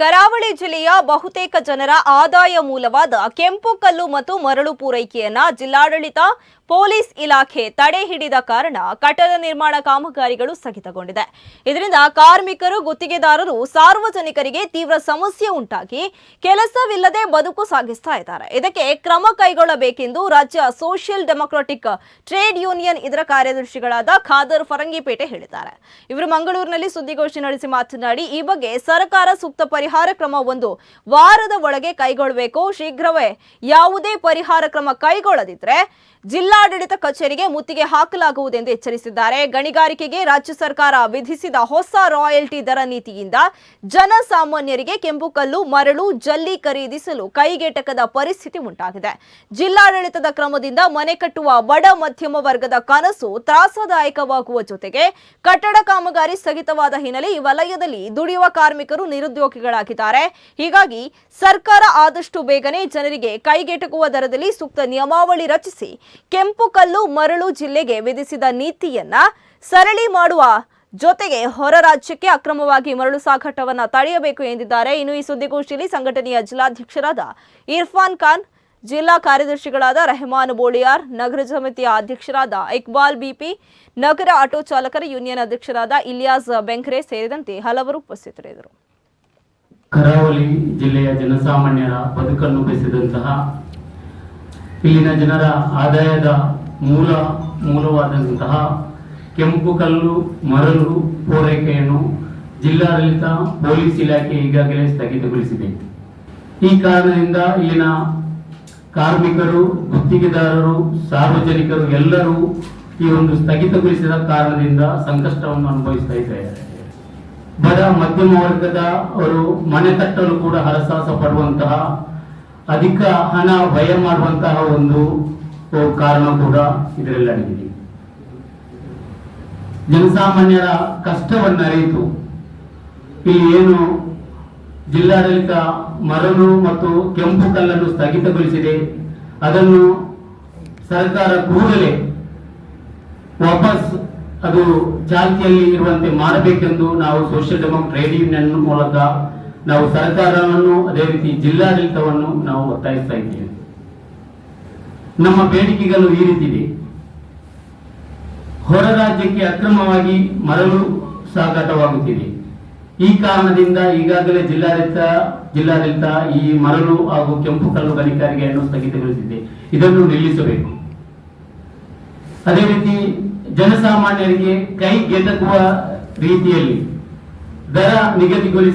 ಕರಾವಳಿ ಜಿಲ್ಲೆಯ ಬಹುತೇಕ ಜನರ ಆದಾಯ ಮೂಲವಾದ ಕೆಂಪು ಕಲ್ಲು ಮತ್ತು ಮರಳು ಪೂರೈಕೆಯನ್ನ ಜಿಲ್ಲಾಡಳಿತ ಪೊಲೀಸ್ ಇಲಾಖೆ ತಡೆ ಹಿಡಿದ ಕಾರಣ ಕಟ್ಟಡ ನಿರ್ಮಾಣ ಕಾಮಗಾರಿಗಳು ಸ್ಥಗಿತಗೊಂಡಿದೆ. ಇದರಿಂದ ಕಾರ್ಮಿಕರು, ಗುತ್ತಿಗೆದಾರರು, ಸಾರ್ವಜನಿಕರಿಗೆ ತೀವ್ರ ಸಮಸ್ಯೆ ಉಂಟಾಗಿ ಕೆಲಸವಿಲ್ಲದೆ ಬದುಕು ಸಾಗಿಸ್ತಾ ಇದ್ದಾರೆ. ಇದಕ್ಕೆ ಕ್ರಮ ಕೈಗೊಳ್ಳಬೇಕೆಂದು ರಾಜ್ಯ ಸೋಷಿಯಲ್ ಡೆಮೊಕ್ರಾಟಿಕ್ ಟ್ರೇಡ್ ಯೂನಿಯನ್ ಇದರ ಕಾರ್ಯದರ್ಶಿಗಳಾದ ಖಾದರ್ ಫರಂಗಿಪೇಟೆ ಹೇಳಿದ್ದಾರೆ. ಇವರು ಮಂಗಳೂರಿನಲ್ಲಿ ಸುದ್ದಿಗೋಷ್ಠಿ ನಡೆಸಿ ಮಾತನಾಡಿ, ಈ ಬಗ್ಗೆ ಸರ್ಕಾರ ಸೂಕ್ತ ಪರಿಹಾರ ಕ್ರಮ ಒಂದು ವಾರದ ಒಳಗೆ ಕೈಗೊಳ್ಳಬೇಕು. ಶೀಘ್ರವೇ ಯಾವುದೇ ಪರಿಹಾರ ಕ್ರಮ ಕೈಗೊಳ್ಳದಿದ್ರೆ ಜಿಲ್ಲಾಡಳಿತ ಕಚೇರಿಗೆ ಮುತ್ತಿಗೆ ಹಾಕಲಾಗುವುದೆಂದು ಎಚ್ಚರಿಸಿದ್ದಾರೆ. ಗಣಿಗಾರಿಕೆಗೆ ರಾಜ್ಯ ಸರ್ಕಾರ ವಿಧಿಸಿದ ಹೊಸ ರಾಯಲ್ಟಿ ದರ ನೀತಿಯಿಂದ ಜನಸಾಮಾನ್ಯರಿಗೆ ಕೆಂಪು ಕಲ್ಲು, ಮರಳು, ಜಲ್ಲಿ ಖರೀದಿಸಲು ಕೈಗೆಟಕದ ಪರಿಸ್ಥಿತಿ ಉಂಟಾಗಿದೆ. ಜಿಲ್ಲಾಡಳಿತದ ಕ್ರಮದಿಂದ ಮನೆ ಕಟ್ಟುವ ಬಡ ಮಧ್ಯಮ ವರ್ಗದ ಕನಸು ತ್ರಾಸದಾಯಕವಾಗುವ ಜೊತೆಗೆ ಕಟ್ಟಡ ಕಾಮಗಾರಿ ಸ್ಥಗಿತವಾದ ಹಿನ್ನೆಲೆ ಈ ವಲಯದಲ್ಲಿ ದುಡಿಯುವ ಕಾರ್ಮಿಕರು ನಿರುದ್ಯೋಗಿಗಳಾಗಿದ್ದಾರೆ. ಹೀಗಾಗಿ ಸರ್ಕಾರ ಆದಷ್ಟು ಬೇಗನೆ ಜನರಿಗೆ ಕೈಗೆಟಕುವ ದರದಲ್ಲಿ ಸೂಕ್ತ ನಿಯಮಾವಳಿ ರಚಿಸಿ ಕೆಂಪು ಕಲ್ಲು ಮರಳು ಜಿಲ್ಲೆಗೆ ವಿಧಿಸಿದ ನೀತಿಯನ್ನ ಸರಳಿ ಮಾಡುವ ಜೊತೆಗೆ ಹೊರ ರಾಜ್ಯಕ್ಕೆ ಅಕ್ರಮವಾಗಿ ಮರಳು ಸಾಗಾಟವನ್ನ ತಡೆಯಬೇಕು ಎಂದಿದ್ದಾರೆ. ಇನ್ನು ಈ ಸುದ್ದಿಗೋಷ್ಠಿಯಲ್ಲಿ ಸಂಘಟನೆಯ ಜಿಲ್ಲಾಧ್ಯಕ್ಷರಾದ ಇರ್ಫಾನ್ ಖಾನ್, ಜಿಲ್ಲಾ ಕಾರ್ಯದರ್ಶಿಗಳಾದ ರೆಹಮಾನ್ ಬೋಳಿಯಾರ್, ನಗರ ಸಮಿತಿಯ ಅಧ್ಯಕ್ಷರಾದ ಇಕ್ಬಾಲ್ ಬಿಪಿ, ನಗರ ಆಟೋ ಚಾಲಕರ ಯೂನಿಯನ್ ಅಧ್ಯಕ್ಷರಾದ ಇಲಿಯಾಸ್ ಬೆಂಕ್ರೆ ಸೇರಿದಂತೆ ಹಲವರು ಉಪಸ್ಥಿತರಿದ್ದರು. ಕರಾವಳಿ ಜಿಲ್ಲೆಯ ಜನಸಾಮಾನ್ಯರ ಬದುಕನ್ನು ಬೆಸೆದಂತಹ ಇಲ್ಲಿನ ಜನರ ಆದಾಯದ ಮೂಲ ಮೂಲವಾದಂತಹ ಕೆಂಪು ಕಲ್ಲು, ಮರಳು ಪೂರೈಕೆಯನ್ನು ಜಿಲ್ಲಾಡಳಿತ ಪೊಲೀಸ್ ಇಲಾಖೆ ಈಗಾಗಲೇ ಸ್ಥಗಿತಗೊಳಿಸಿದೆ. ಈ ಕಾರಣದಿಂದ ಇಲ್ಲಿನ ಕಾರ್ಮಿಕರು, ಗುತ್ತಿಗೆದಾರರು, ಸಾರ್ವಜನಿಕರು ಎಲ್ಲರೂ ಈ ಒಂದು ಸ್ಥಗಿತಗೊಳಿಸಿದ ಕಾರಣದಿಂದ ಸಂಕಷ್ಟವನ್ನು ಅನುಭವಿಸ್ತಾ ಇದ್ದಾರೆ. ಬಡ ಮಧ್ಯಮ ವರ್ಗದ ಅವರು ಮನೆ ತಟ್ಟಲು ಕೂಡ ಹರಸಾಹಸ ಪಡುವಂತಹ ಅಧಿಕ ಹಣ ವ್ಯಯ ಮಾಡುವಂತಹ ಒಂದು ಕಾರಣ ಕೂಡ ಇದರಲ್ಲಿ ಅಡಗಿದೆ ಜನಸಾಮಾನ್ಯರ ಕಷ್ಟವನ್ನು ಅರಿತು ಇಲ್ಲಿ ಏನು ಜಿಲ್ಲಾಡಳಿತ ಮರಳು ಮತ್ತು ಕೆಂಪು ಕಲ್ಲನ್ನು ಸ್ಥಗಿತಗೊಳಿಸಿದೆ. ಅದನ್ನು ಸರ್ಕಾರ ಕೂಡಲೇ ವಾಪಸ್ ಅದು ಚಾಲ್ತಿಯಲ್ಲಿ ಇರುವಂತೆ ಮಾಡಬೇಕೆಂದು ನಾವು ಸೋಷಿಯಲ್ ಡೆಮೋಕ್ ಟ್ರೇಡ್ ಯೂನಿಯನ್ ಮೂಲಕ ನಾವು ಸರ್ಕಾರವನ್ನು, ಅದೇ ರೀತಿ ಜಿಲ್ಲಾಡಳಿತವನ್ನು ನಾವು ಒತ್ತಾಯಿಸ್ತಾ ಇದ್ದೇವೆ. ನಮ್ಮ ಬೇಡಿಕೆಗಳು ಈ ರೀತಿ ಇದೆ ಹೊರ ರಾಜ್ಯಕ್ಕೆ ಅಕ್ರಮವಾಗಿ ಮರಳು ಸಾಗಾಟವಾಗುತ್ತಿದೆ. ಈ ಕಾರಣದಿಂದ ಈಗಾಗಲೇ ಜಿಲ್ಲಾಡಳಿತ ಜಿಲ್ಲಾಡಳಿತ ಈ ಮರಳು ಹಾಗೂ ಕೆಂಪು ಕಲ್ಲು ಗಣಿಗಾರಿಕೆಯನ್ನು ಸ್ಥಗಿತಗೊಳಿಸಿದೆ. ಇದನ್ನು ನಿಲ್ಲಿಸಬೇಕು. ಅದೇ ರೀತಿ ಜನಸಾಮಾನ್ಯರಿಗೆ ಕೈಗೆಟಕುವ ರೀತಿಯಲ್ಲಿ ದರ ನಿಗದಿಗೊಳಿಸಿ